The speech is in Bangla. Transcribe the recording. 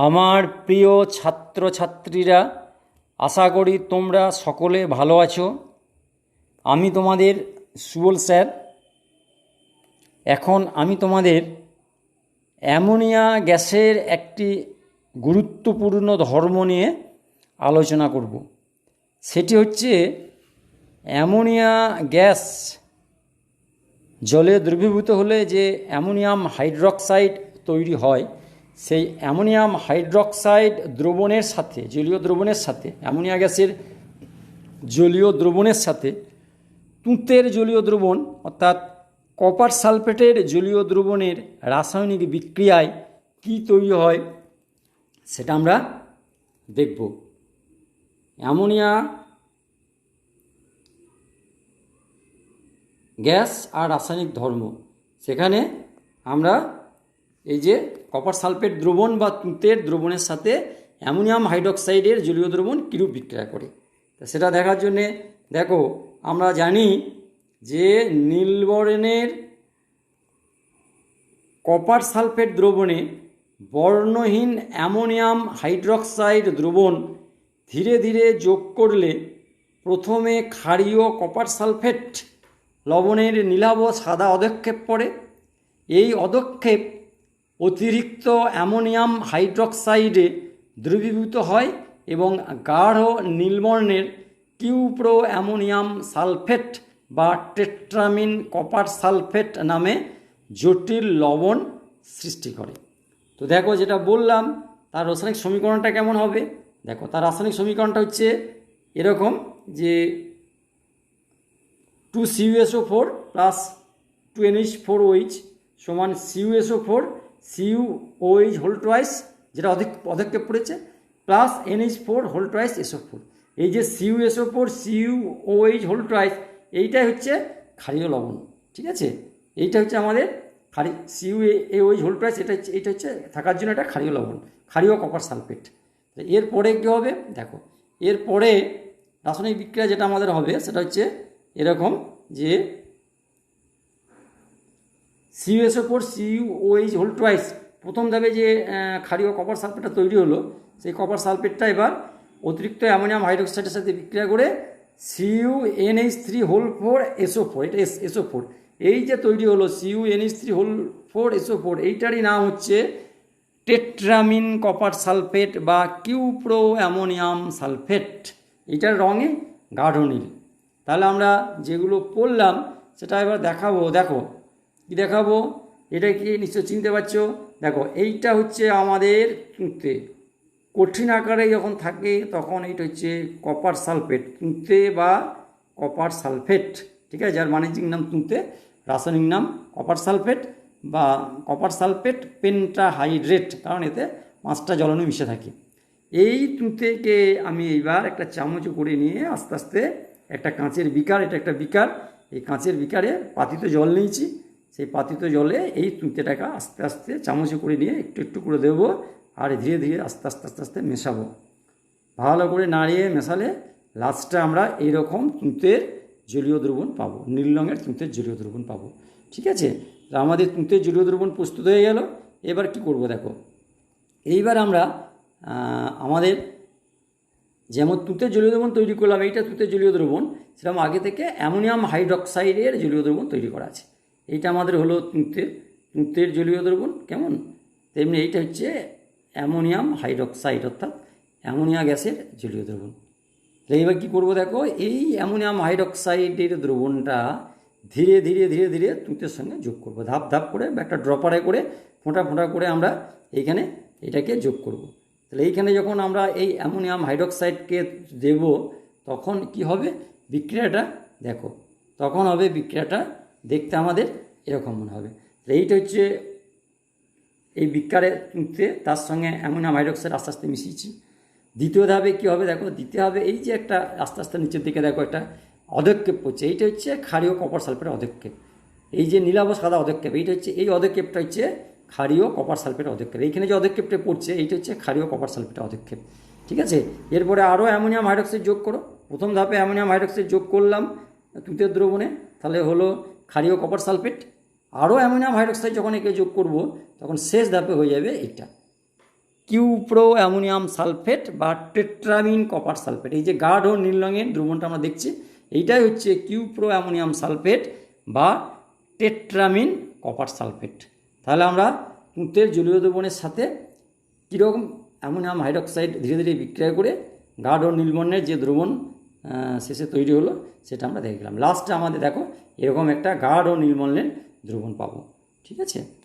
আমার প্রিয় ছাত্রছাত্রীরা, আশা করি তোমরা সকলে ভালো আছো। আমি তোমাদের সুবল স্যার। এখন আমি তোমাদের অ্যামোনিয়া গ্যাসের একটি গুরুত্বপূর্ণ ধর্ম নিয়ে আলোচনা করব। সেটি হচ্ছে অ্যামোনিয়া গ্যাস জলে দ্রবীভূত হলে যে অ্যামোনিয়াম হাইড্রক্সাইড তৈরি হয় সেই অ্যামোনিয়াম হাইড্রক্সাইড দ্রবণের সাথে, জলীয় দ্রবণের সাথে, অ্যামোনিয়া গ্যাসের জলীয় দ্রবণের সাথে তুঁতের জলীয় দ্রবণ অর্থাৎ কপার সালফেটের জলীয় দ্রবণের রাসায়নিক বিক্রিয়ায় কি তৈরি হয় সেটা আমরা দেখব। অ্যামোনিয়া গ্যাস আর রাসায়নিক ধর্ম, সেখানে আমরা এই যে কপার সালফেট দ্রবণ বা তুঁতের দ্রবণের সাথে অ্যামোনিয়াম হাইড্রক্সাইডের জলীয় দ্রবণ কীরূপ বিক্রিয়া করে? তা সেটা দেখার জন্যে দেখো, আমরা জানি যে নীলবর্ণের কপার সালফেট দ্রবণে বর্ণহীন অ্যামোনিয়াম হাইড্রক্সাইড দ্রবণ ধীরে ধীরে যোগ করলে প্রথমে ক্ষারীয় কপার সালফেট লবণের নীলাভ সাদা অদক্ষেপ পড়ে। এই অদক্ষেপ অতিরিক্ত অ্যামোনিয়াম হাইড্রক্সাইডে দ্রবীভূত হয় এবং গাঢ় নীলবর্ণের কিউপ্রো অ্যামোনিয়াম সালফেট বা টেট্রামিন কপার সালফেট নামে জটিল লবণ সৃষ্টি করে। তো দেখো যেটা বললাম, তার রাসায়নিক সমীকরণটা কেমন হবে? দেখো, তার রাসায়নিক সমীকরণটা হচ্ছে এরকম যে two CuSO four plus two NH four OH সমান CuSO four Cu OH whole twice যেটা অধিক পদক্ষেপ পড়েছে plus NH four whole twice SO four এই যে Cu SO four Cu OH whole twice এইটাই হচ্ছে ক্ষারীয় লবণ, ঠিক আছে? এইটা হচ্ছে আমাদের খারি C U A O H whole twice এটা হচ্ছে এইটা হচ্ছে থাকার জন্য এটা ক্ষারীয় লবণ, ক্ষারীয় কপার সালফেট এরপরে কী হবে? দেখো, এরপরে রাসায়নিক বিক্রিয়া যেটা আমাদের হবে, সেটা হচ্ছে এরকম যে C U S O four C U O H whole twice প্রথম ধাপে যে ক্ষারীয় কপার সালফেটটা তৈরি হলো, সেই কপার সালফেটটা এবার অতিরিক্ত অ্যামোনিয়াম হাইড্রোক্সাইডের সাথে বিক্রিয়া করে C U N H three whole four S O four এটা এস এসও ফোর এই যে তৈরি হলো C U N H three whole four S O four এইটারই নাম হচ্ছে টেট্রামিন কপার সালফেট বা কিউপ্রো অ্যামোনিয়াম সালফেট এটার রঙে গাঢ় নীল। তাহলে আমরা যেগুলো পড়লাম, সেটা এবার দেখাবো। দেখো দেখাবো? এটা কি নিশ্চয় চিনতে পারছ? দেখো, এইটা হচ্ছে আমাদের তুঁতে কঠিন আকারে যখন থাকে, তখন এইটা হচ্ছে কপার সালফেট তুঁতে বা কপার সালফেট ঠিক আছে? যার বাণিজ্যিক নাম তুঁতে রাসায়নিক নাম কপার সালফেট বা কপার সালফেট পেন্টাহাইড্রেট কারণ এতে পাঁচটা জ্বলনে মিশে থাকে। এই তুঁতেকে আমি এইবার একটা চামচ করে নিয়ে আস্তে আস্তে একটা কাঁচের বিকার, এটা একটা বিকার, এই কাঁচের বিকারে পাতিত জল নিয়েছি। সেই পাতিত জলে এই তুঁতেটাকে আস্তে আস্তে চামচে করে নিয়ে একটু একটু করে দেবো আর ধীরে ধীরে আস্তে আস্তে আস্তে আস্তে মেশাবো। ভালো করে নাড়িয়ে মেশালে লাস্টে আমরা এইরকম তুঁতের জলীয় দ্রবণ পাবো। নীল রঙের তুঁতের জলীয় দ্রবণ পাবো। ঠিক আছে? আমাদের তুঁতের জলীয় দ্রবণ প্রস্তুত হয়ে গেল। এবার কি করব দেখো? এইবার আমরা আমাদের যেমন তুঁতের জলীয় দ্রবণ তৈরি করলাম, এইটা তুঁতের জলীয় দ্রবণ, সেরকম আগে থেকে অ্যামোনিয়াম হাইড্রক্সাইডের জলীয় দ্রবণ তৈরি করা আছে। এইটা আমাদের হলো তুঁতের তুঁতের জলীয় দ্রবণ, কেমন? তেমনি এইটা হচ্ছে অ্যামোনিয়াম হাইড্রক্সাইড, অর্থাৎ অ্যামোনিয়া গ্যাসের জলীয় দ্রবণ। তো এইবার কী করব দেখো, এই অ্যামোনিয়াম হাইড্রক্সাইডের দ্রবণটা ধীরে ধীরে ধীরে ধীরে তুঁতের সঙ্গে যোগ করব। ধাপ ধাপ করে বা একটা ড্রপারে করে, ফোঁটা ফোঁটা করে আমরা এইখানে এটাকে যোগ করব। তাহলে এইখানে যখন আমরা এই অ্যামোনিয়াম হাইড্রক্সাইডকে দেব, তখন কি হবে? বিক্রিয়াটা দেখো, তখন হবে বিক্রিয়াটা দেখতে আমাদের এরকম মনে হবে। এইটা হচ্ছে এই বিকারে তুলতে তার সঙ্গে অ্যামোনিয়াম হাইড্রক্সাইড আস্তে আস্তে মিশিয়েছি। দ্বিতীয় ধাপে কী হবে দেখো? দ্বিতীয় ধাপে এই যে একটা আস্তে আস্তে নিচের দিকে দেখো একটা অধক্ষেপ পড়ছে এইটা হচ্ছে ক্ষারীয় কপার সালফেটের অধক্ষেপ। এই যে নীলাভ সাদা অধক্ষেপ, এইটা হচ্ছে, এই অধক্ষেপটা হচ্ছে ক্ষারীয় কপার সালফেটের অদক্ষেপ এইখানে যে অধক্ষেপটা পড়ছে, এইটা হচ্ছে ক্ষারীয় কপার সালফেটের অধক্ষেপ। ঠিক আছে? এরপরে আরও অ্যামোনিয়াম হাইড্রক্সাইড যোগ করো। প্রথম ধাপে অ্যামোনিয়াম হাইড্রক্সাইড যোগ করলাম তুঁতের দ্রবণে। তাহলে হলো ক্ষারীয় কপার সালফেট আরও অ্যামোনিয়াম হাইড্রক্সাইড যখন একে যোগ করব, তখন শেষ ধাপে হয়ে যাবে এইটা কিউপ্রো অ্যামোনিয়াম সালফেট বা টেট্রামিন কপার সালফেট এই যে গাঢ় নীল রঙের দ্রবণটা আমরা দেখছি, এইটাই হচ্ছে কিউপ্রো অ্যামোনিয়াম সালফেট বা টেট্রামিন কপার সালফেট তাহলে আমরা তুঁতের জলীয় দ্রবণের সাথে কীরকম অ্যামোনিয়াম হাইড্রক্সাইড ধীরে ধীরে বিক্রিয়া করে গাঢ় নীলবর্ণের যে দ্রবণ শেষে তৈরি হলো, সেটা আমরা দেখলাম লাস্টে আমাদের দেখো, এরকম একটা গাঢ় নীলবর্ণের দ্রবণ পাবো। ঠিক আছে?